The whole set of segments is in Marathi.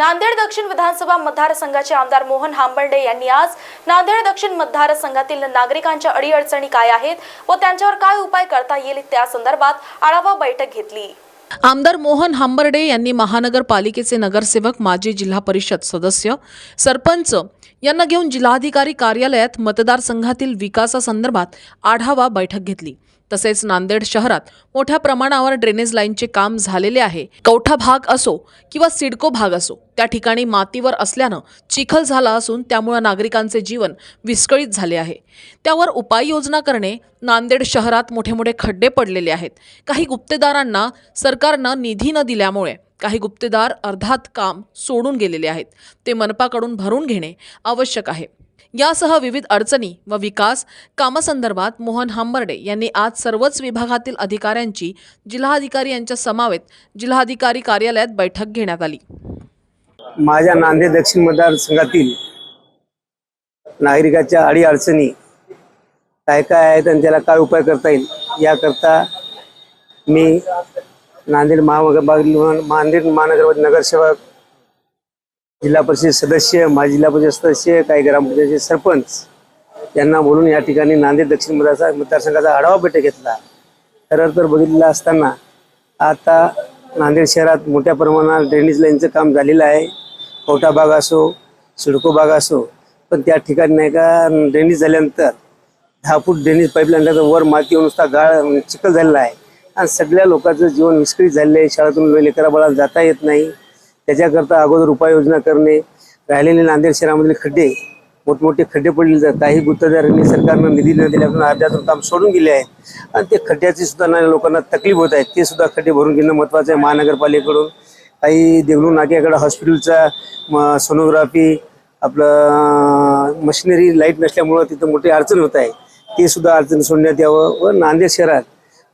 नांदेड दक्षिण विधानसभा मतदारसंघाचे आमदार मोहन हांबर्डे यांनी आज नांदेड दक्षिण मतदारसंघातील नागरिकांच्या अडीअडचणी काय आहेत व त्यांच्यावर काय उपाय करता येईल त्या संदर्भात आढावा बैठक घेतली. आमदार मोहन हांबर्डे यांनी महानगरपालिकेचे नगरसेवक माजी जिल्हा परिषद सदस्य सरपंच यांना घेऊन जिल्हाधिकारी कार्यालयात मतदारसंघातील विकासासंदर्भात आढावा बैठक घेतली. तसेच नांदेड शहरात मोठ्या प्रमाणावर ड्रेनेज लाईनचे काम झालेले आहे. कवठा भाग असो किंवा सिडको भाग असो त्या ठिकाणी मातीवर असल्यानं चिखल झाला असून त्यामुळे नागरिकांचे जीवन विस्कळीत झाले आहे. त्यावर उपाययोजना करणे नांदेड शहरात मोठे मोठे खड्डे पडलेले आहेत. काही गुप्तेदारांना सरकारनं निधी न दिल्यामुळे काही गुप्तेदार अर्धात काम सोडून गेलेले आहेत. ते मनपाकडून भरून घेणे आवश्यक आहे. यासह विविध अडचणी व विकास कामासंदर्भात मोहन हांबर्डे यांनी आज सर्वच विभागातील अधिकाऱ्यांची जिल्हाधिकारी यांच्या समावेत जिल्हाधिकारी कार्यालयात बैठक घेण्यात आली. माझ्या नांदेड दक्षिण मतदारसंघातील नागरिकाच्या अडी अडचणी काय काय आहेत आणि त्याला काय उपाय करता येईल याकरता मी नांदेड महानगर नांदेड महानगर नगरसेवक जिल्हा परिषद सदस्य माजी जिल्हा परिषद सदस्य काही ग्रामपंचायतचे सरपंच यांना बोलून या ठिकाणी नांदेड दक्षिण मतदारसा मतदारसंघाचा आढावा बैठक घेतला. खरं तर बघितलं असताना आता नांदेड शहरात मोठ्या प्रमाणात ड्रेनेज लाईनचं काम झालेलं आहे. कोटा भाग असो सिडको भाग असो पण त्या ठिकाणी नाही का ड्रेनेज झाल्यानंतर दहा फूट ड्रेनेज पाईपलाईन वर माती येऊन नुसता गाळ चिखल झालेला आहे. आणि सगळ्या लोकांचं जीवन विस्कळीत झालेलं आहे. शाळेतून लेकरा बाळाला जाता येत नाही. त्याच्याकरता अगोदर उपाययोजना करणे. राहिलेले नांदेड शहरामधील खड्डे मोठमोठे खड्डे पडले जातात. काही गुत्तदारांनी सरकारनं निधी न दिल्यापासून अर्ध्यातून काम सोडून गेले आहे. आणि ते खड्ड्याची सुद्धा ना लोकांना तकलीफ होत आहे. ते सुद्धा खड्डे भरून घेणं महत्त्वाचं आहे महानगरपालिकेकडून. काही देगलू नाक्याकडं हॉस्पिटलचा म सोनोग्राफी आपलं मशिनरी लाइट नसल्यामुळं तिथं मोठी अडचण होत आहे. ते सुद्धा अडचण सोडण्यात यावं व नांदेड शहरात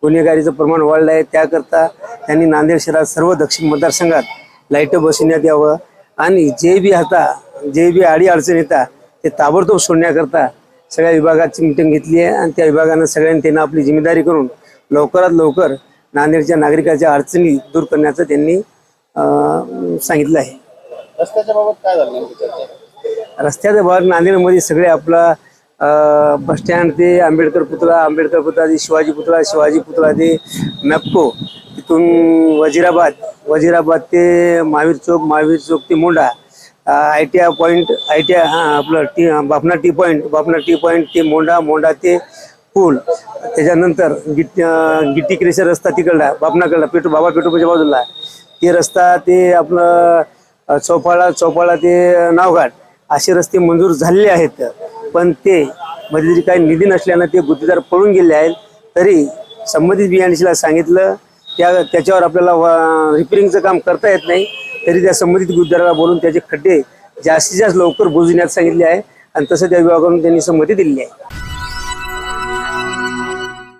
गुन्हेगारीचं प्रमाण वाढलं आहे. त्याकरता त्यांनी नांदेड शहरात सर्व दक्षिण मतदारसंघात लाईटं बसवण्यात यावं. आणि जे बी आता जे बी अडी अडचण येतात ते ताबडतोब सोडण्याकरता सगळ्या विभागाची मिटिंग घेतली आहे. आणि त्या विभागानं सगळ्यांनी त्यांना आपली जिम्मेदारी करून लवकरात लवकर नांदेडच्या नागरिकाच्या अडचणी दूर करण्याचं त्यांनी सांगितलं आहे. रस्त्याच्या बाबत काय झालं नेमकी चर्चा? रस्त्याचा भाग नांदेडमध्ये सगळे आपला बस स्टँड ते आंबेडकर पुतळा आंबेडकर पुतळा ते शिवाजी पुतळा शिवाजी पुतळा ते मॅपको. तिथून वजिराबाद वजिराबाद ते महावीर चौक महावीर चौक ते Monda I T I point I T I हां आपलं T Bapna T point Bapna T point ते मोंडा मोंडा ते पूल. त्याच्यानंतर गिट गिट्टी क्रेशर रस्ता तिकडला बापनाकडला पेट्रो बाबा पेट्रोलच्या बाजूला. ते रस्ता ते आपलं चौपाळा चौपाळा ते नावघाट. असे रस्ते मंजूर झालेले आहेत. पण ते मध्ये जरी काही निधी नसल्यानं ते गुत्तेदार पळून गेले आहेत तरी संबंधित बियाणीशीला सांगितलं त्या त्याच्यावर आपल्याला वा- रिपेरिंगचं काम करता येत नाही तरी त्या संबंधित गुत्तेदाराला बोलून त्याचे खड्डे जास्तीत जास्त लवकर बुजण्यात सांगितले आहे आणि तसं त्या विभागाकडून त्यांनी संमती दिलेली आहे.